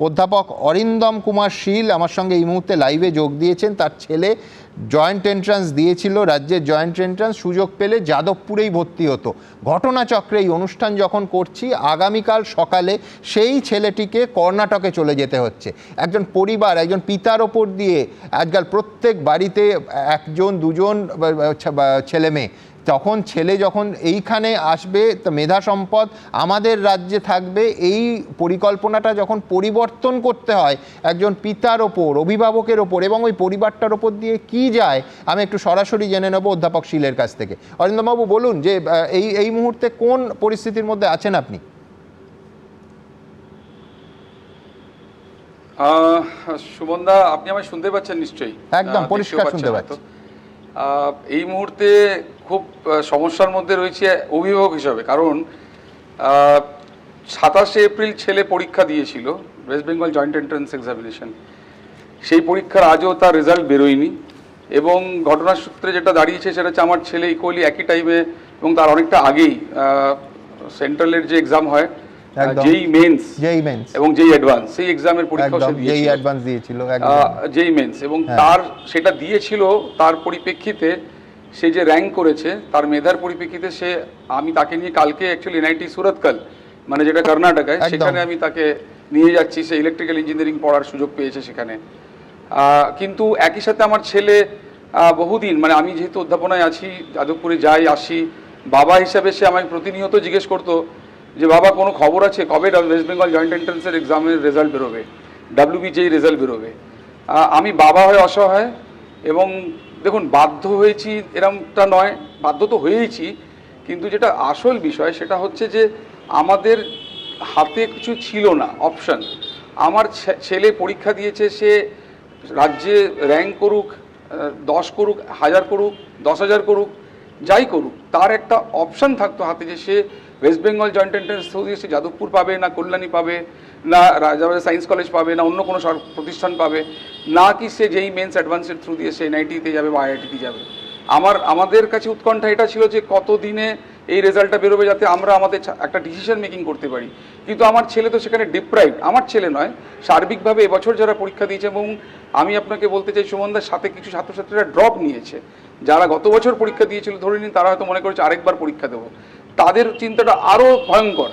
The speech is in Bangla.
অধ্যাপক অরিন্দম কুমার শীল আমার সঙ্গে এই মুহূর্তে লাইভে যোগ দিয়েছেন। তার ছেলে জয়েন্ট এন্ট্রান্স দিয়েছিল রাজ্যের জয়েন্ট এন্ট্রান্স সুযোগ পেলে যাদবপুরেই ভর্তি হতো। ঘটনাচক্রে এই অনুষ্ঠান যখন করছি, আগামীকাল সকালে সেই ছেলেটিকে কর্ণাটকে চলে যেতে হচ্ছে। একজন পরিবার, একজন পিতার ওপর দিয়ে আজকাল প্রত্যেক বাড়িতে একজন, দুজন ছেলে মেয়ে। তখন ছেলে যখন এইখানে আসবে, তা মেধা সম্পদ আমাদের রাজ্যে থাকবে, এই পরিকল্পনাটা যখন পরিবর্তন করতে হয়, একজন পিতার ওপর, অভিভাবকের ওপর এবং ওই পরিবারটার ওপর দিয়ে কি যায় আমি একটু সরাসরি জেনে নেব অধ্যাপক শীলের কাছ থেকে। অরিন্দমবাবু বলুন যে এই এই মুহূর্তে কোন পরিস্থিতির মধ্যে আছেন আপনি? সুমনদা আপনি আমায় শুনতে পাচ্ছেন নিশ্চয়ই? একদম, পরিষ্কার শুনতে এই মুহূর্তে খুব সমস্যার মধ্যে রয়েছে অভিভাবক হিসাবে কারণ সাতাশে এপ্রিল ছেলে পরীক্ষা দিয়েছিল West Bengal joint entrance examination সেই পরীক্ষার আজও তার রেজাল্ট বেরোয়নি। এবং ঘটনার সূত্রে যেটা দাঁড়িয়েছে সেটা হচ্ছে আমার ছেলে ইকুয়ালি একই টাইমে এবং তার অনেকটা আগেই সেন্ট্রালের যে এক্সাম হয় যেই মেন্স যেই মেন্স এবং যেই অ্যাডভান্স সেই এক্সামের পরীক্ষা সে যেই অ্যাডভান্স দিয়েছিল যেই মেন্স এবং হ্যাঁ। তার সেটা দিয়েছিল তার পরিপ্রেক্ষিতে সে যে র্যাঙ্ক করেছে তার মেধার পরিপ্রেক্ষিতে সে আমি তাকে নিয়ে কালকে অ্যাকচুয়ালি এনআইটি সুরতকাল মানে যেটা কর্ণাটকায় সেখানে আমি তাকে নিয়ে যাচ্ছি সে ইলেকট্রিক্যাল ইঞ্জিনিয়ারিং পড়ার সুযোগ পেয়েছে সেখানে। কিন্তু একই সাথে আমার ছেলে বহুদিন মানে আমি যেহেতু অধ্যাপনায় আছি, যাদবপুরে যাই, আসি, বাবা হিসাবে সে আমাকে প্রতিনিয়ত জিজ্ঞেস করতো যে, বাবা, কোনো খবর আছে? কবে ওয়েস্ট বেঙ্গল জয়েন্ট এন্ট্রান্সের এক্সামের রেজাল্ট বেরোবে? ডাব্লিউবি যেই রেজাল্ট বেরোবে? আমি বাবা হয়ে অসহায় এবং দেখুন, বাধ্য হয়েছি এরমটা নয়, বাধ্য তো হয়েইছি, কিন্তু যেটা আসল বিষয় সেটা হচ্ছে যে, আমাদের হাতে কিছু ছিল না অপশান আমার ছেলে পরীক্ষা দিয়েছে, সে রাজ্যে র্যাঙ্ক করুক দশ করুক, হাজার করুক, দশ হাজার করুক, যাই করুক, তার একটা অপশান থাকতো হাতে যে সে ওয়েস্ট বেঙ্গল জয়েন্ট এন্ট্রান্স দিয়ে সে যাদবপুর পাবে, না কল্যাণী পাবে, না রাজাবাজার সায়েন্স কলেজ পাবে, না অন্য কোনো প্রতিষ্ঠান পাবে, না কি সে যেই মেন্স অ্যাডভান্সের থ্রু দিয়ে সে এনআইটিতে যাবে বা আইআইটিতে যাবে। আমার, আমাদের কাছে উৎকণ্ঠা এটা ছিল যে কত দিনে এই রেজাল্টটা বেরোবে যাতে আমরা আমাদের একটা ডিসিশন মেকিং করতে পারি। কিন্তু আমার ছেলে তো সেখানে ডিপ্রাইভ আমার ছেলে নয়, সার্বিকভাবে এবছর যারা পরীক্ষা দিয়েছে এবং আমি আপনাকে বলতে চাই সুমনদার সাথে কিছু ছাত্রছাত্রীরা ড্রপ নিয়েছে। যারা গত বছর পরীক্ষা দিয়েছিল, ধরে নিন তারা হয়তো মনে করেছে আরেকবার পরীক্ষা দেবো। তাদের চিন্তাটা আরও ভয়ঙ্কর।